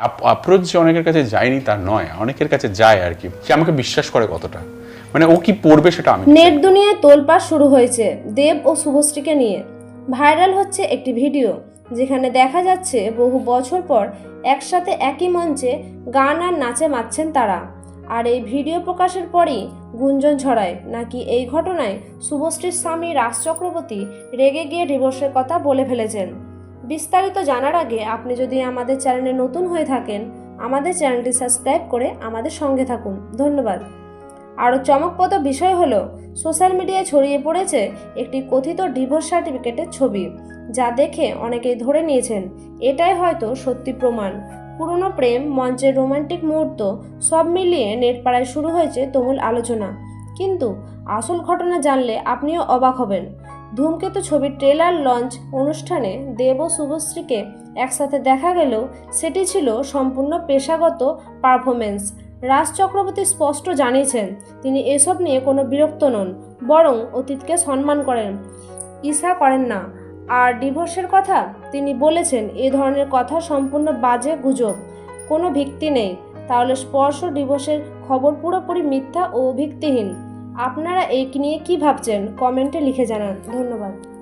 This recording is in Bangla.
অ্যাপ্রোচ যে অনেকের কাছে যায়নি তা নয় অনেকের কাছে যায় আর কি। সে আমাকে বিশ্বাস করে কতটা। মানে ও কি পড়বে সেটা আমি নেট দুনিয়ায় তোলপাড় শুরু হয়েছে দেব ও শুভশ্রীকে নিয়ে। ভাইরাল হচ্ছে একটি ভিডিও যেখানে দেখা যাচ্ছে বহু বছর পর একসাথে একই মঞ্চে গান আর নাচে মাতছেন তারা। আর এই ভিডিও প্রকাশের পরই গুঞ্জন ছড়ায় নাকি এই ঘটনায় শুভশ্রীর স্বামী রাজ চক্রবর্তী রেগে গিয়ে ডিভোর্সের কথা বলে ফেলেছেন। বিস্তারিত জানার আগে আপনি যদি আমাদের চ্যানেলে নতুন হয়ে থাকেন, আমাদের চ্যানেলটি সাবস্ক্রাইব করে আমাদের সঙ্গে থাকুন। ধন্যবাদ। আরও চমকপ্রদ বিষয় হলো, সোশ্যাল মিডিয়ায় ছড়িয়ে পড়েছে একটি কথিত ডিভোর্স সার্টিফিকেটের ছবি, যা দেখে অনেকেই ধরে নিয়েছেন, এটাই হয়তো সত্যি প্রমাণ। পুরনো প্রেম, মঞ্চের রোমান্টিক মুহূর্ত, সব মিলিয়ে নেটপাড়ায় শুরু হয়েছে তুমুল আলোচনা। কিন্তু আসল ঘটনা জানলে আপনিও অবাক হবেন। ধূমকেতু ছবির ট্রেলার লঞ্চ অনুষ্ঠানে দেব ও শুভশ্রীকে একসাথে দেখা গেলেও সেটি ছিল সম্পূর্ণ পেশাগত পারফরমেন্স রাজ চক্রবর্তী স্পষ্ট জানিয়েছেন, তিনি এসব নিয়ে কোনো বিরক্ত নন, বরং অতীতকে সম্মান করেন। ঈর্ষা করেন না। আর ডিভোর্সের কথা তিনি বলেছেন, এ ধরনের কথা সম্পূর্ণ বাজে গুজব। কোনো ভিত্তি নেই। তাহলে স্পর্শ ডিভোর্সের খবর পুরোপুরি মিথ্যা ও ভিত্তিহীন আপনারা এই নিয়ে কি ভাবছেন? কমেন্টে লিখে জানান। ধন্যবাদ।